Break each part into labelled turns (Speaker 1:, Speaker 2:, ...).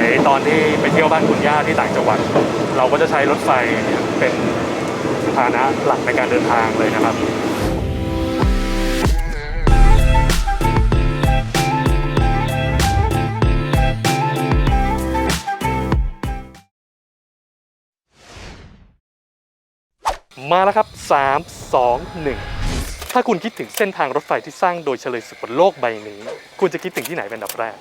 Speaker 1: ยตอนที่ไปเที่ยวบ้านคุณย่าที่ต่างจังหวัด เราก็จะใช้รถไฟเนี่ยเป็นพาหนะหลักในการเดินทางเลยนะครับมาแล้วครับ 3 2 1 ถ้าคุณคิดถึงเส้นทางรถไฟที่สร้างโดยเฉลยศึกบนโลกใบนี้ คุณจะคิดถึงที่ไหนเป็นอันดับแรก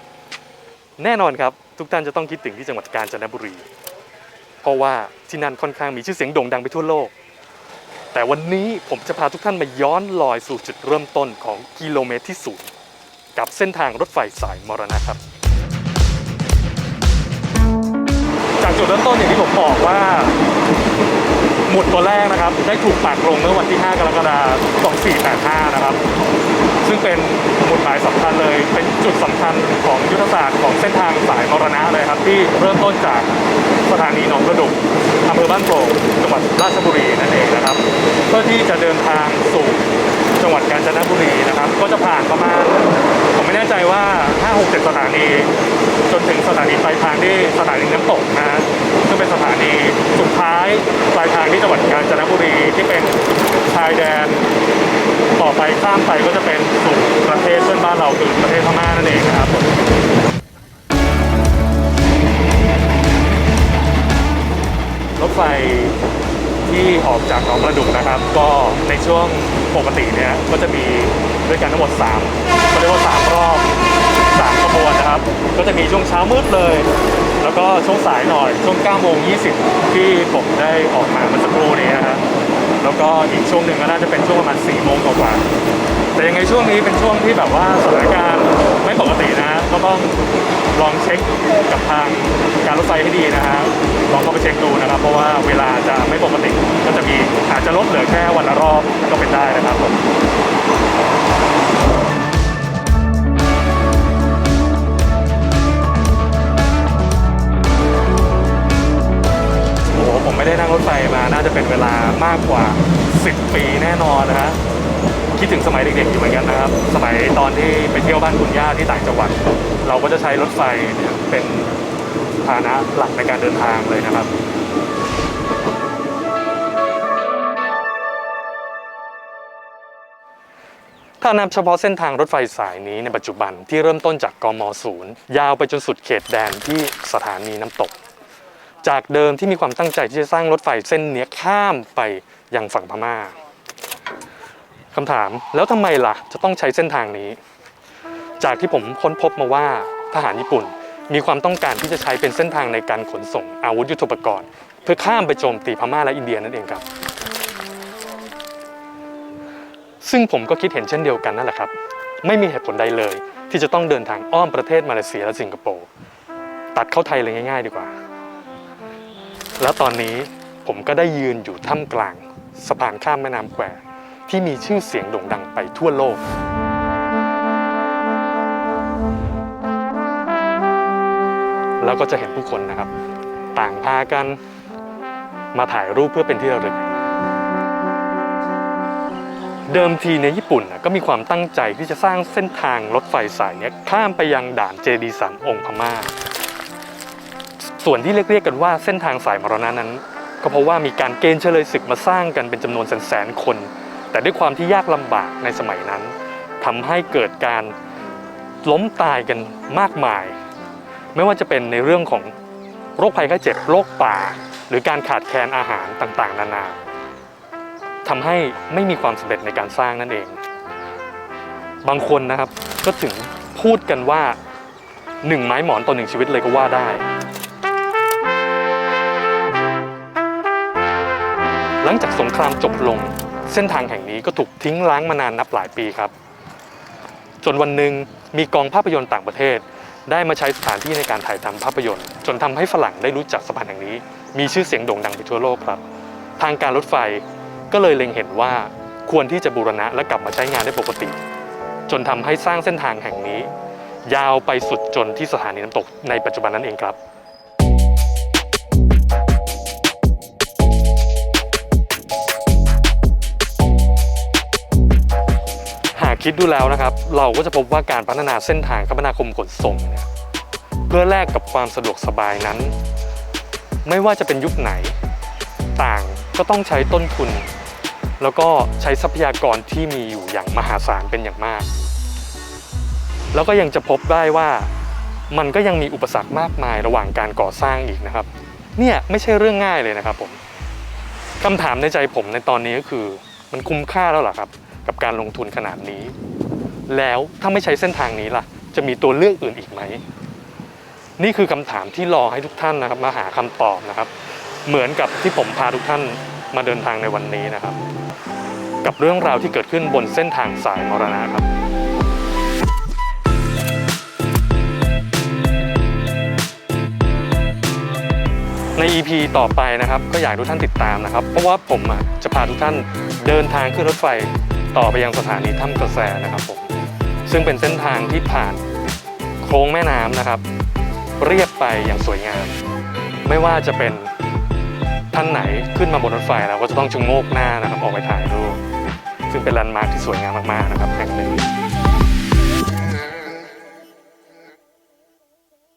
Speaker 1: แน่นอนครับ ทุกท่านจะต้องคิดถึงที่จังหวัดกาญจนบุรี เพราะว่าที่นั่นค่อนข้างมีชื่อเสียงโด่งดังไปทั่วโลก แต่วันนี้ผมจะพาทุกท่านมาย้อนลอยสู่จุดเริ่มต้นของกิโลเมตรที่ศูนย์กับเส้นทางรถไฟสายมรณะครับ จากจุดเริ่มต้นอย่างที่ผมบอกว่า มุดตัวแรกนะครับ ได้ถูกปักลงเมื่อวันที่ 5 กรกฎาคม 2485 นะครับ ซึ่งเป็นหมุดหมายสำคัญเลย เป็นจุดสำคัญของยุทธศาสตร์ของเส้นทางสายมรณะเลยครับ ที่เริ่มต้นจากสถานีหนองกระดุกอำเภอบ้านโป่งจังหวัดราชบุรีนั่นเองนะครับ เพื่อที่จะเดินทางสู่จังหวัดกาญจนบุรีนะครับ ก็จะผ่านประมาณ ผมไม่แน่ใจว่า 5 6 7 สถานี จนถึงสถานีปลายทางที่สถานีน้ำตกนะฮะซึ่งเป็นสถานีสุดท้ายปลายทางที่จังหวัดกาญจนบุรีที่เป็นชายแดน ต่อไปข้ามไปก็จะเป็นสู่ประเทศเพื่อนบ้านเราคือประเทศพม่านั่นเองนะครับรถไฟที่ออกจากหนองประดุกนะครับ ก็ในช่วงปกติเนี่ยก็จะมีด้วยกันทั้งหมด3เขาเรียกว่า 3 รอบ 3ขบวนนะครับ ก็จะมีช่วงเช้ามืดเลย แล้วก็ช่วงสายหน่อย ช่วง9โมง20 ที่ผมได้ออกมาเมื่อสักครู่นี้นะครับแล้วก็อีกช่วงหนึ่งก็น่าจะเป็นช่วงประมาณ4โมงกว่าๆแต่ยังไงช่วงนี้เป็นช่วงที่แบบว่าสถานการณ์ไม่ปกตินะก็ต้องลองเช็คกับทางการรถไฟให้ดีนะฮะลองเข้าไปเช็คดูนะครับ เพราะว่าเวลาจะไม่ปกติก็จะมีอาจจะลดเหลือแค่วันละรอบก็เป็นได้นะครับผม มากกว่า 10 ปีแน่นอนนะฮะคิดถึงสมัยเด็กๆอยู่เหมือนกันนะครับ สมัยตอนที่ไปเที่ยวบ้านคุณย่าที่ต่างจังหวัด เราก็จะใช้รถไฟเนี่ยเป็นพาหนะหลักในการเดินทางเลยนะครับถ้านับเฉพาะเส้นทางรถไฟสายนี้ในปัจจุบันที่เริ่มต้นจากกมศูนย์ยาวไปจนสุดเขตแดนที่สถานีน้ำตก จากเดิมที่มีความตั้งใจที่จะสร้างรถไฟเส้นเนี้ข้ามไปยังฝั่งพม่าคำถามแล้วทำไมล่ะ จะต้องใช้เส้นทางนี้ จากที่ผมค้นพบมาว่าทหารญี่ปุ่นมีความต้องการที่จะใช้เป็นเส้นทางในการขนส่งอาวุธยุทโธปกรณ์ เพื่อข้ามไปโจมตีพม่าและอินเดียนั่นเองครับ ซึ่งผมก็คิดเห็นเช่นเดียวกันนั่นแหละครับ ไม่มีเหตุผลใดเลย ที่จะต้องเดินทางอ้อมประเทศมาเลเซียและสิงคโปร์ตัดเข้าไทยเลยง่าย ๆ ดีกว่า แล้วตอนนี้ผมก็ได้ยืนอยู่ท่ามกลาง สะพานข้ามแม่น้ำแควที่มีชื่อเสียงโด่งดังไปทั่วโลก แล้วก็จะเห็นผู้คนนะครับ ต่างพากันมาถ่ายรูปเพื่อเป็นที่ระลึก เดิมทีในญี่ปุ่นนะก็มีความตั้งใจที่จะสร้างเส้นทางรถไฟสายนี้ข้ามไปยังด่านเจดีสันองค์พม่า ส่วนที่เรียกเรียกกันว่าเส้นทางสายมรณะนั้น ก็เพราะว่ามีการเกณฑ์เฉลยศึกมาสร้างกันเป็นจำนวนแสนๆคน แต่ด้วยความที่ยากลำบากในสมัยนั้นทำให้เกิดการล้มตายกันมากมาย ไม่ว่าจะเป็นในเรื่องของโรคภัยไข้เจ็บโรคป่า หรือการขาดแคลนอาหารต่างๆ นานาทำให้ไม่มีความสำเร็จในการสร้างนั่นเอง บางคนนะครับก็ถึงพูดกันว่าหนึ่งไม้หมอนต่อหนึ่งชีวิตเลยก็ว่าได้ หลังจากสงครามจบลง เส้นทางแห่งนี้ก็ถูกทิ้งล้างมานานนับหลายปีครับ จนวันหนึ่งมีกองภาพยนตร์ต่างประเทศ ได้มาใช้สถานที่ในการถ่ายทำภาพยนตร์ จนทำให้ฝรั่งได้รู้จักสะพานแห่งนี้ มีชื่อเสียงโด่งดังไปทั่วโลกครับ ทางการรถไฟก็เลยเล็งเห็นว่าควรที่จะบูรณะและกลับมาใช้งานได้ปกติ จนทำให้สร้างเส้นทางแห่งนี้ ยาวไปสุดจนที่สถานีน้ำตกในปัจจุบันนั่นเองครับ คิดดูแล้วนะครับ เราก็จะพบว่าการพัฒนาเส้นทางคมนาคมขนส่งเนี่ยเพื่อแลกกับความสะดวกสบายนั้น ไม่ว่าจะเป็นยุคไหน ต่างก็ต้องใช้ต้นทุน แล้วก็ใช้ทรัพยากรที่มีอยู่อย่างมหาศาลเป็นอย่างมาก แล้วก็ยังจะพบได้ว่ามันก็ยังมีอุปสรรคมากมายระหว่างการก่อสร้างอีกนะครับ เนี่ยไม่ใช่เรื่องง่ายเลยนะครับผมคำถามในใจผมในตอนนี้ก็คือ มันคุ้มค่าแล้วหรอครับ กับการลงทุนขนาดนี้ แล้วถ้าไม่ใช้เส้นทางนี้ล่ะ จะมีตัวเลือกอื่นอีกไหม นี่คือคำถามที่รอให้ทุกท่านนะครับมาหาคำตอบนะครับ เหมือนกับที่ผมพาทุกท่านมาเดินทางในวันนี้นะครับ กับเรื่องราวที่เกิดขึ้นบนเส้นทางสายมรณะครับใน EP ต่อไปนะครับก็อยากให้ทุกท่านติดตามนะครับ เพราะว่าผมจะพาทุกท่านเดินทางขึ้นรถไฟ ต่อไปยังสถานีถ้ำกระแสนะครับผมซึ่งเป็นเส้นทางที่ผ่านโค้งแม่น้ำนะครับ เรียบไปอย่างสวยงาม ไม่ว่าจะเป็นท่านไหนขึ้นมาบนรถไฟเราก็จะต้องชะโงกหน้านะครับออกไปถ่ายรูปซึ่งเป็นแลนด์มาร์คที่สวยงามมากๆนะครับแห่งหนึ่ง